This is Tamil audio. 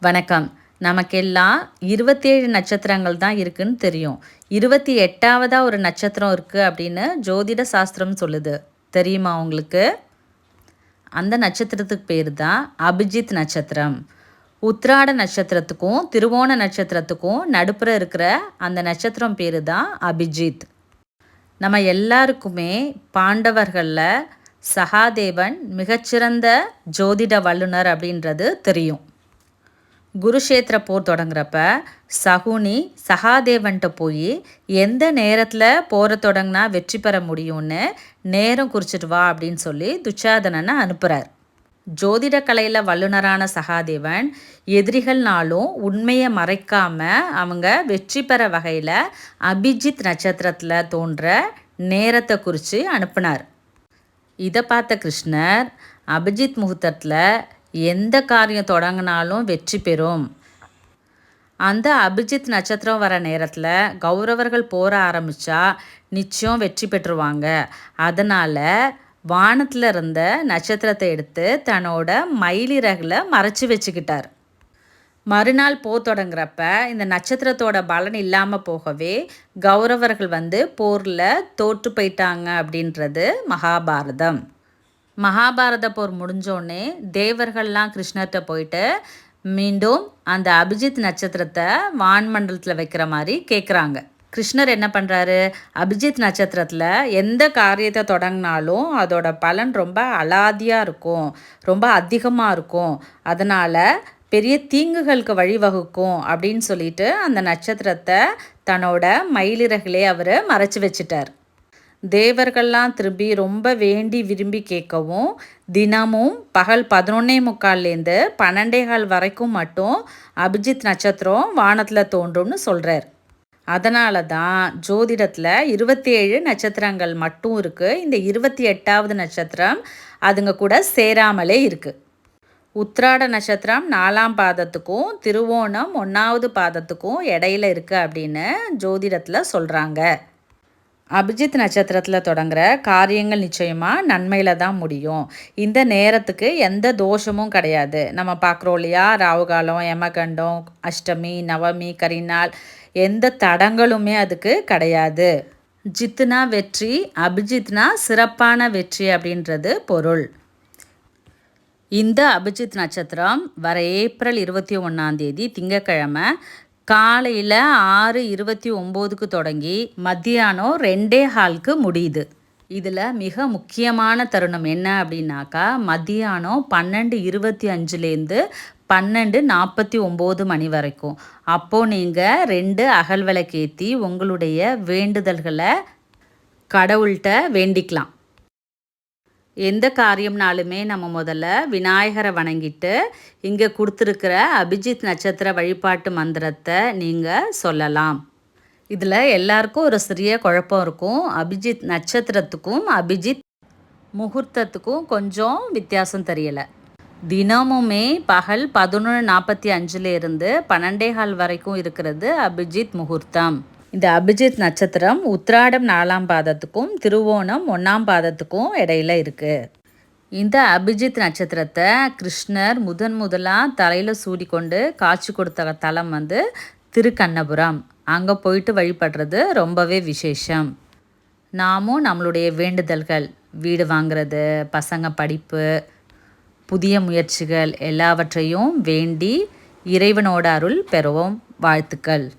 வணக்கம். நமக்கெல்லாம் இருபத்தேழு நட்சத்திரங்கள் தான் இருக்குன்னு தெரியும். இருபத்தி எட்டாவதாக ஒரு நட்சத்திரம் இருக்குது அப்படின்னு ஜோதிட சாஸ்திரம் சொல்லுது. தெரியுமா உங்களுக்கு? அந்த நட்சத்திரத்துக்கு பேர் தான் அபிஜித் நட்சத்திரம். உத்ராட நட்சத்திரத்துக்கும் திருவோண நட்சத்திரத்துக்கும் நடுப்புற இருக்கிற அந்த நட்சத்திரம் பேர் தான் அபிஜித். நம்ம எல்லாருக்குமே பாண்டவர்களில் சகாதேவன் மிகச்சிறந்த ஜோதிட வல்லுனர் அப்படின்றது தெரியும். குருஷேத்திர போர் தொடங்குறப்ப சகுனி சகாதேவன்ட்ட போய் எந்த நேரத்தில் போரை தொடங்கினா வெற்றி பெற முடியும்னு நேரம் குறிச்சிட்டு வா அப்படின்னு சொல்லி துச்சாதனனை அனுப்புகிறார் ஜோதிட கலையில் வல்லுனரான சகாதேவன் எதிரிகள்னாலும் உண்மையை மறைக்காம அவங்க வெற்றி பெற வகையில் அபிஜித் நட்சத்திரத்தில் தோன்ற நேரத்தை குறித்து அனுப்புனார். இதை பார்த்த கிருஷ்ணர் அபிஜித் முகூர்த்தத்தில் எந்த காரியம் தொடங்கினாலும் வெற்றி பெறும். அந்த அபிஜித் நட்சத்திரம் வர நேரத்தில் கௌரவர்கள் போர ஆரம்பித்தா நிச்சயம் வெற்றி பெற்றுருவாங்க. அதனால் வானத்தில் இருந்த நட்சத்திரத்தை எடுத்து தன்னோட மயிலிறகில் மறைச்சி வச்சுக்கிட்டார். மறுநாள் போ தொடங்குறப்ப இந்த நட்சத்திரத்தோட பலன் இல்லாமல் போகவே கௌரவர்கள் வந்து போரில் தோற்று போயிட்டாங்க அப்படின்றது மகாபாரதம். மகாபாரத போர் முடிஞ்சோடனே தேவர்கள்லாம் கிருஷ்ணர்கிட்ட போயிட்டு மீண்டும் அந்த அபிஜித் நட்சத்திரத்தை வான்மண்டலத்தில் வைக்கிற மாதிரி கேட்குறாங்க கிருஷ்ணர் என்ன பண்ணுறாரு அபிஜித் நட்சத்திரத்தில் எந்த காரியத்தை தொடங்கினாலும் அதோட பலன் ரொம்ப அலாதியாக இருக்கும் ரொம்ப அதிகமாக இருக்கும். அதனால் பெரிய தீங்குகளுக்கு வழிவகுக்கும் அப்படின்னு சொல்லிட்டு அந்த நட்சத்திரத்தை தன்னோட மயிலிறகிலே அவர் மறைச்சி வச்சிட்டார். தேவர்கள்லாம் திரும்பி ரொம்ப வேண்டி விரும்பி கேட்கவும் தினமும் பகல் பதினொன்னே முக்கால்லேருந்து பன்னெண்டே கால் வரைக்கும் மட்டும் அபிஜித் நட்சத்திரம் வானத்தில் தோன்றும்னு சொல்கிறார் அதனால தான் ஜோதிடத்தில் இருபத்தி ஏழு நட்சத்திரங்கள் மட்டும் இருக்குது இந்த இருபத்தி எட்டாவது நட்சத்திரம் அதுங்க கூட சேராமலே இருக்குது உத்ராட நட்சத்திரம் நாலாம் பாதத்துக்கும் திருவோணம் ஒன்றாவது பாதத்துக்கும் இடையில இருக்குது அப்படின்னு ஜோதிடத்தில் சொல்கிறாங்க அபிஜித் நட்சத்திரத்தில் தொடங்குற காரியங்கள் நிச்சயமாக நன்மையில் தான் முடியும். இந்த நேரத்துக்கு எந்த தோஷமும் கிடையாது. நம்ம பார்க்குறோம் இல்லையா? ராவுகாலம் யமகண்டம் அஷ்டமி நவமி கரிநாள் எந்த தடங்களுமே அதுக்கு கிடையாது. ஜித்துனா வெற்றி அபிஜித்னா சிறப்பான வெற்றி அப்படின்றது பொருள். இந்த அபிஜித் நட்சத்திரம் வர ஏப்ரல் இருபத்தி ஒன்றாந்தேதி திங்கக்கிழமை காலையில் ஆறு இருபத்தி ஒம்போதுக்கு தொடங்கி மத்தியானம் ரெண்டே ஹாலுக்கு முடியுது. இதில் மிக முக்கியமான தருணம் என்ன அப்படின்னாக்கா மத்தியானம் பன்னெண்டு இருபத்தி அஞ்சுலேருந்து பன்னெண்டு நாற்பத்தி ஒம்பது மணி வரைக்கும். அப்போது நீங்கள் ரெண்டு அகல் விளக்கேற்றி உங்களுடைய வேண்டுதல்களை கடவுள்கிட்ட வேண்டிக்கலாம். எந்த காரியம்னாலுமே நம்ம முதல்ல விநாயகரை வணங்கிட்டு இங்கே கொடுத்துருக்கிற அபிஜித் நட்சத்திர வழிபாட்டு மந்திரத்தை நீங்கள் சொல்லலாம். இதில் எல்லாருக்கும் ஒரு சிறிய குழப்பம் இருக்கும். அபிஜித் நட்சத்திரத்துக்கும் அபிஜித் முகூர்த்தத்துக்கும் கொஞ்சம் வித்தியாசம் தெரியலை. தினமுமே பகல் பதினொன்று நாற்பத்தி அஞ்சுலேருந்து பன்னெண்டே கால் வரைக்கும் இருக்கிறது அபிஜித் முகூர்த்தம். இந்த அபிஜித் நட்சத்திரம் உத்ராடம் நாலாம் பாதத்துக்கும் திருவோணம் ஒன்றாம் பாதத்துக்கும் இடையில இருக்குது இந்த அபிஜித் நட்சத்திரத்தை கிருஷ்ணர் முதன் முதலாக தலையில் சூடிக்கொண்டு காட்சி கொடுத்த தலம் வந்து திருக்கண்ணபுரம். அங்கே போயிட்டு வழிபடுறது ரொம்பவே விசேஷம். நாமும் நம்மளுடைய வேண்டுதல்கள் வீடு வாங்கிறது பசங்க படிப்பு புதிய முயற்சிகள் எல்லாவற்றையும் வேண்டி இறைவனோட அருள் பெறுவோம். வாழ்த்துக்கள்.